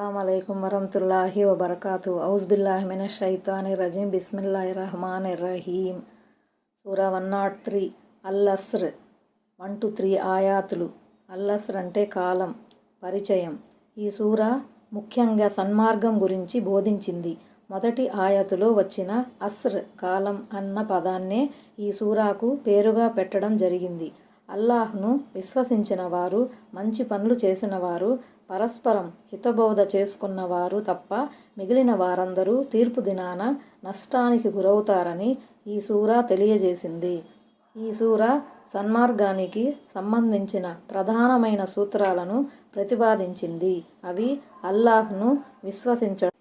అస్సలం వరహతుల్లాహి వబర్కాతు ఔజ్బిల్లాహి మిన షైతాని రజీం బిస్మిల్లాహి రహమాన్ రహీం సూరా వన్ నాట్ త్రీ అల్లస్ర్ వన్ టు త్రీ ఆయాతులు అల్లస్ర్ అంటే కాలం పరిచయం. ఈ సూర ముఖ్యంగా సన్మార్గం గురించి బోధించింది. మొదటి ఆయతులో వచ్చిన అస్ర్ కాలం అన్న పదాన్నే ఈ సూరాకు పేరుగా పెట్టడం జరిగింది. అల్లాహ్ను విశ్వసించిన వారు మంచి పనులు చేసిన వారు పరస్పరం హితబోధ చేసుకున్నవారు తప్ప మిగిలిన వారందరూ తీర్పు దినాన నష్టానికి గురవుతారని ఈ సూరా తెలియజేసింది. ఈ సూర సన్మార్గానికి సంబంధించిన ప్రధానమైన సూత్రాలను ప్రతిపాదించింది. అవి అల్లాహ్ను విశ్వసించడం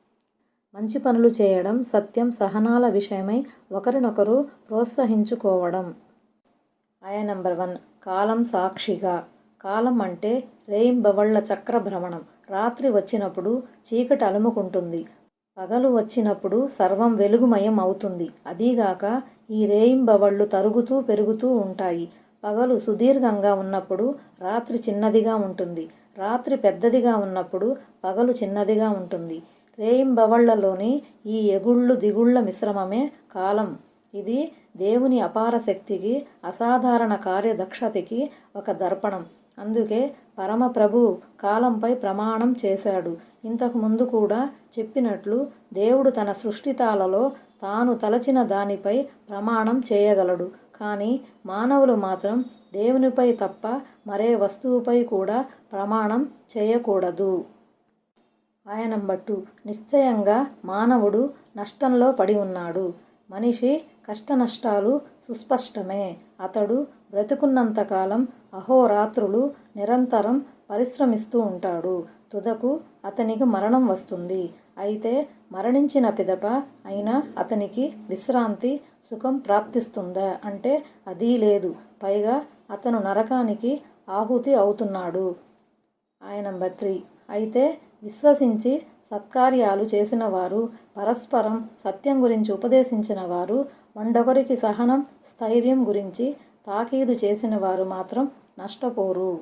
మంచి పనులు చేయడం సత్యం సహనాల విషయమై ఒకరినొకరు ప్రోత్సహించుకోవడం. ఆయా నంబర్ వన్. కాలం సాక్షిగా. కాలం అంటే రేయింబవళ్ళ చక్ర భ్రమణం. రాత్రి వచ్చినప్పుడు చీకటి అలుముకుంటుంది. పగలు వచ్చినప్పుడు సర్వం వెలుగుమయం అవుతుంది. అదీగాక ఈ రేయింబవళ్ళు తరుగుతూ పెరుగుతూ ఉంటాయి. పగలు సుదీర్ఘంగా ఉన్నప్పుడు రాత్రి చిన్నదిగా ఉంటుంది. రాత్రి పెద్దదిగా ఉన్నప్పుడు పగలు చిన్నదిగా ఉంటుంది. రేయింబవళ్ళలోని ఈ ఎగుళ్ళు దిగుళ్ళ మిశ్రమమే కాలం. ఇది దేవుని అపార శక్తికి అసాధారణ కార్యదక్షతకి ఒక దర్పణం. అందుకే పరమప్రభు కాలంపై ప్రమాణం చేశాడు. ఇంతకుముందు కూడా చెప్పినట్లు దేవుడు తన సృష్టితాలలో తాను తలచిన దానిపై ప్రమాణం చేయగలడు. కానీ మానవులు మాత్రం దేవునిపై తప్ప మరే వస్తువుపై కూడా ప్రమాణం చేయకూడదు. ఆయన బట్టు నిశ్చయంగా మానవుడు నష్టంలో పడి ఉన్నాడు. మనిషి కష్టనష్టాలు సుస్పష్టమే. అతడు బ్రతుకున్నంతకాలం అహోరాత్రులు నిరంతరం పరిశ్రమిస్తూ ఉంటాడు. తుదకు అతనికి మరణం వస్తుంది. అయితే మరణించిన పిదప అయినా అతనికి విశ్రాంతి సుఖం ప్రాప్తిస్తుందా? అంటే అదీ లేదు. పైగా అతను నరకానికి ఆహుతి అవుతున్నాడు. ఆయన త్రీ అయితే విశ్వసించి సత్కార్యాలు చేసిన వారు పరస్పరం సత్యం గురించి ఉపదేశించిన వారు వండొకరికి సహనం స్థైర్యం గురించి తాకీదు చేసిన వారు మాత్రం నష్టపోరు.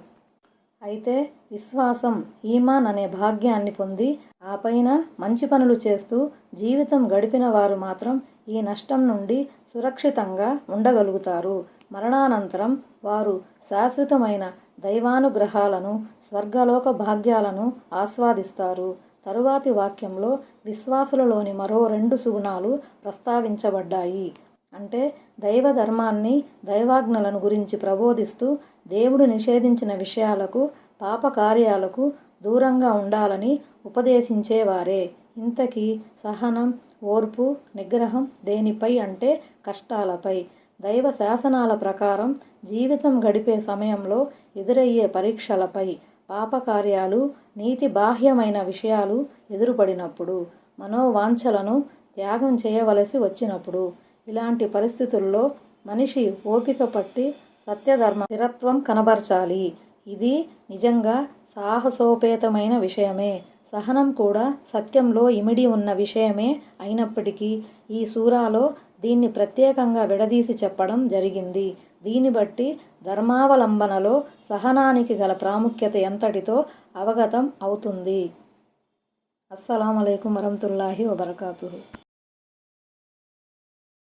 అయితే విశ్వాసం ఈమాన్ అనే భాగ్యాన్ని పొంది ఆ పైన మంచి పనులు చేస్తూ జీవితం గడిపిన వారు మాత్రం ఈ నష్టం నుండి సురక్షితంగా ఉండగలుగుతారు. మరణానంతరం వారు శాశ్వతమైన దైవానుగ్రహాలను స్వర్గలోక భాగ్యాలను ఆస్వాదిస్తారు. తరువాతి వాక్యంలో విశ్వాసులలోని మరో రెండు సుగుణాలు ప్రస్తావించబడ్డాయి. అంటే దైవ ధర్మాన్ని దైవాజ్ఞలను గురించి ప్రబోధిస్తూ దేవుడు నిషేధించిన విషయాలకు పాపకార్యాలకు దూరంగా ఉండాలని ఉపదేశించేవారే. ఇంతకీ సహనం ఓర్పు నిగ్రహం దేనిపై అంటే కష్టాలపై. దైవ శాసనాల ప్రకారం జీవితం గడిపే సమయంలో ఎదురయ్యే పరీక్షలపై. పాపకార్యాలు నీతి బాహ్యమైన విషయాలు ఎదురుపడినప్పుడు మనోవాంఛలను త్యాగం చేయవలసి వచ్చినప్పుడు ఇలాంటి పరిస్థితుల్లో మనిషి ఓపిక పట్టి సత్యధర్మ స్థిరత్వం కనబరచాలి. ఇది నిజంగా సాహసోపేతమైన విషయమే. సహనం కూడా సత్యంలో ఇమిడి ఉన్న విషయమే అయినప్పటికీ ఈ సూరాలో దీన్ని ప్రత్యేకంగా విడదీసి చెప్పడం జరిగింది. దీన్ని బట్టి ధర్మావలంబనలో సహనానికి గల ప్రాముఖ్యత ఎంతటితో అవగతం అవుతుంది. అస్సలం అయికం వరహతుల్లాహి వబర్కాతు